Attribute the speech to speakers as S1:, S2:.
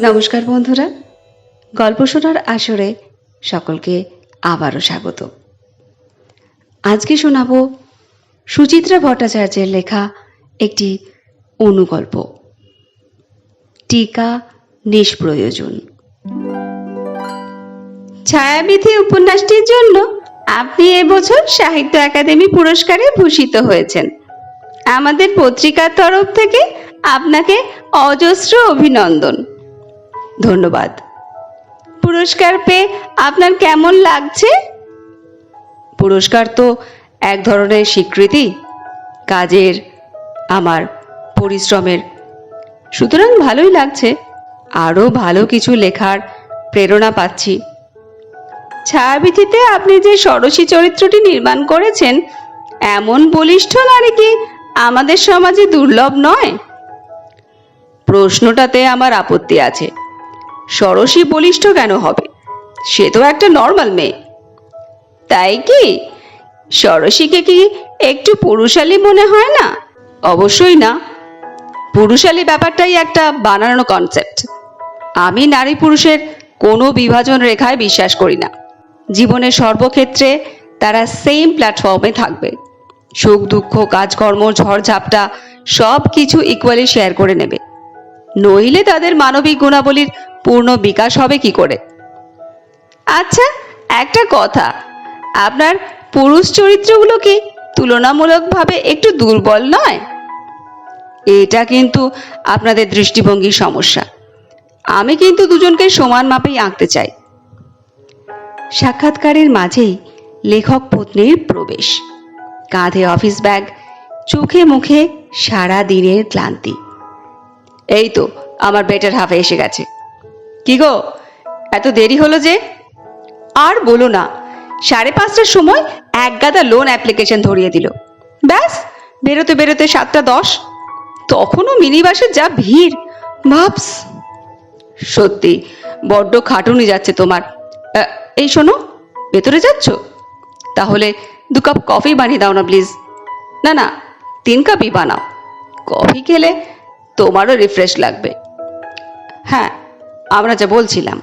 S1: নমস্কার বন্ধুরা, গল্প শোনার আসরে সকলকে আবারও স্বাগত। আজকে শোনাব সুচিত্রা ভট্টাচার্যের লেখা একটি অনুগল্প। টিকা নিষ্প্রয়োজন। ছায়াবিধি উপন্যাসটির জন্য আপনি এবছর সাহিত্য একাডেমি পুরস্কারে ভূষিত হয়েছেন। আমাদের পত্রিকার তরফ থেকে আপনাকে অজস্র অভিনন্দন। ধন্যবাদ। পুরস্কার পেয়ে আপনার কেমন লাগছে? পুরস্কার তো এক ধরনের স্বীকৃতি, কাজের, আমার পরিশ্রমের। সুতরাং ভালোই লাগছে, আরও ভালো কিছু লেখার প্রেরণা পাচ্ছি। ছায়াবিথিতে আপনি যে ষোড়শী চরিত্রটি নির্মাণ করেছেন, এমন বলিষ্ঠ নারী কি আমাদের সমাজে দুর্লভ নয়? প্রশ্নটাতে আমার আপত্তি আছে। ষড়শী বলিষ্ঠ কেন হবে? সে তো একটা নর্মাল মেয়ে। তাই কি? ষড়শীকে কি একটু পুরুষালী মনে হয় না? অবশ্যই না। পুরুষালী ব্যাপারটাই একটা বানানো কনসেপ্ট আমি নারী পুরুষের কোনো বিভাজন রেখায় বিশ্বাস করি না। জীবনের সর্বক্ষেত্রে তারা সেম প্ল্যাটফর্মে থাকবে। সুখ, দুঃখ, কাজকর্ম, ঝড়ঝাপটা সব কিছু ইকুয়ালি শেয়ার করে নেবে। নইলে তাদের মানবিক গুণাবলীর পূর্ণ বিকাশ হবে কি করে? আচ্ছা একটা কথা। আপনার পুরুষ চরিত্রগুলো কি তুলনামূলকভাবে একটু দুর্বল নয়? এটা কিন্তু আপনাদের দৃষ্টিভঙ্গির সমস্যা। আমি কিন্তু দুজনকে সমান মাপেই আঁকতে চাই। সাক্ষাৎকারের মাঝেই লেখক পত্নীর প্রবেশ। কাঁধে অফিস ব্যাগ, চোখে মুখে সারা দিনের ক্লান্তি। এই তো, আমার বেটার হাফে এসে গেছে। কি গো? এত দেরি হলো যে? আর বলো না, সাড়ে পাঁচটার সময় এক গাদা লোন অ্যাপ্লিকেশন ধরিয়ে দিল। ব্যাস, বেরোতে বেরোতে সাতটা দশ। তখনও মিনি বাসের যা ভিড়, ভাবস। সত্যি, বড্ড খাটুনি যাচ্ছে তোমার। এই শোনো, ভেতরে যাচ্ছ? তাহলে দু কাপ কফি বানিয়ে দাও না প্লিজ না না, তিন কাপই বানাও। কফি খেলে তোমারও রিফ্রেশ লাগবে। হ্যাঁ আমরা যা বলছিলাম।